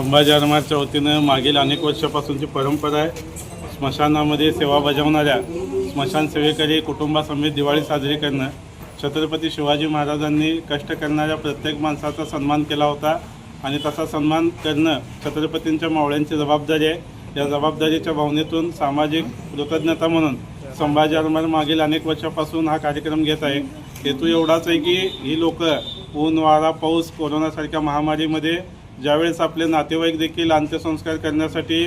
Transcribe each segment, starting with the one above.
संभाजी आरमारच्या वतीनं मागील अनेक वर्षापासूनची परंपरा आहे. स्मशानामध्ये सेवा बजावणाऱ्या स्मशान सेवेकरी कुटुंबासमेत दिवाळी साजरी करणं छत्रपती शिवाजी महाराजांनी कष्ट करणाऱ्या प्रत्येक माणसाचा सन्मान केला होता आणि तसा सन्मान करणं छत्रपतींच्या मावळ्यांची जबाबदारी आहे. या जबाबदारीच्या भावनेतून सामाजिक कृतज्ञता म्हणून संभाजी अरमार मागील अनेक वर्षापासून हा कार्यक्रम घेत आहे. हेतू एवढाच आहे की ही लोक ऊन वारा पाऊस कोरोनासारख्या महामारीमध्ये ज्यावेळेस आपले नातेवाईक देखील अंत्यसंस्कार करण्यासाठी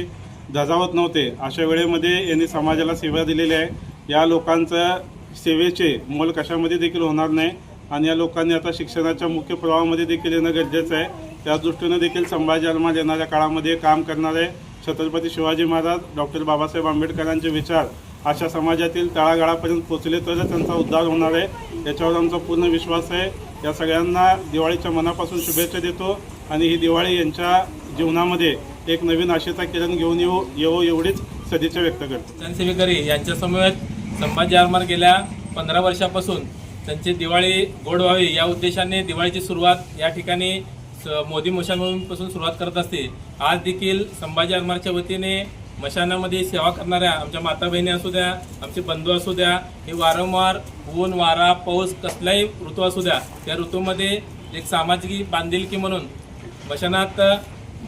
धजावत नव्हते अशा वेळेमध्ये यांनी समाजाला सेवा दिलेली आहे. या लोकांचं सेवेचे मोल कशामध्ये देखील होणार नाही आणि या लोकांनी आता शिक्षणाच्या मुख्य प्रवाहामध्ये देखील येणं गरजेचं आहे. त्या दृष्टीनं देखील संभाजी अलमाज येणाऱ्या काळामध्ये काम करणारे छत्रपती शिवाजी महाराज डॉक्टर बाबासाहेब आंबेडकरांचे विचार अशा समाजातील तळागाळापर्यंत पोचले तरच त्यांचा उद्धार होणार आहे. याच्यावर आमचा पूर्ण विश्वास आहे. या सगळ्यांना दिवाळीच्या मनापासून शुभेच्छा देतो आणि ही दिवाळी यांच्या जीवनामध्ये एक नवीन आशेचा किरण घेऊन येऊ येऊ एवढीच सदिच्छा व्यक्त करतो. जनसेवेकरी यांच्या समवेत संभाजी आरमार गेल्या पंधरा वर्षापासून त्यांची दिवाळी गोड व्हावी या उद्देशाने दिवाळीची सुरुवात या ठिकाणी स- मोदी पासून सुरुवात करत असते. आज देखील संभाजी आरमारच्या वतीने मशानामध्ये सेवा करणाऱ्या आमच्या माता बहिणी असू द्या आमचे बंधू असू द्या हे वारंवार ऊन वारा पाऊस कसलाही ऋतू असू द्या त्या ऋतूमध्ये एक सामाजिक बांधिलकी म्हणून मशानात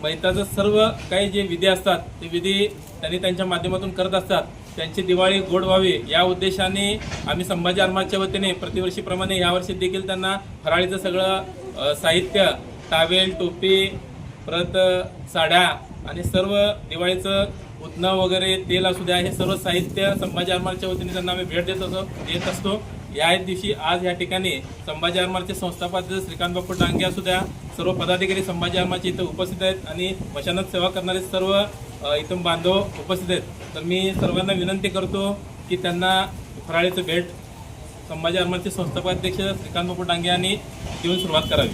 मैताचं सर्व काही जे विधी असतात ते विधी त्यांनी त्यांच्या माध्यमातून करत असतात. त्यांची दिवाळी गोड व्हावी या उद्देशाने आम्ही संभाजी आरमाच्या वतीने प्रतिवर्षीप्रमाणे यावर्षी देखील त्यांना फराळीचं सगळं साहित्य टावेल टोपी परत साड्या आणि सर्व दिवाळीचं उतनं वगैरे तेल असू द्या हे सर्व साहित्य संभाजी आरमारच्या वतीने त्यांना आम्ही भेट देत असो देत असतो. या दिवशी आज या ठिकाणी संभाजी आरमारचे संस्थापक श्रीकांत बापू डांगे असू द्या सर्व पदाधिकारी संभाजी आरमारचे इथं उपस्थित आहेत आणि मशानात सेवा करणारे सर्व इथून बांधव उपस्थित आहेत. तर मी सर्वांना विनंती करतो की त्यांना फराळीचं भेट संभाजी आरमारचे संस्थापक अध्यक्ष श्रीकांत बापू डांगे यांनी देऊन सुरुवात करावी.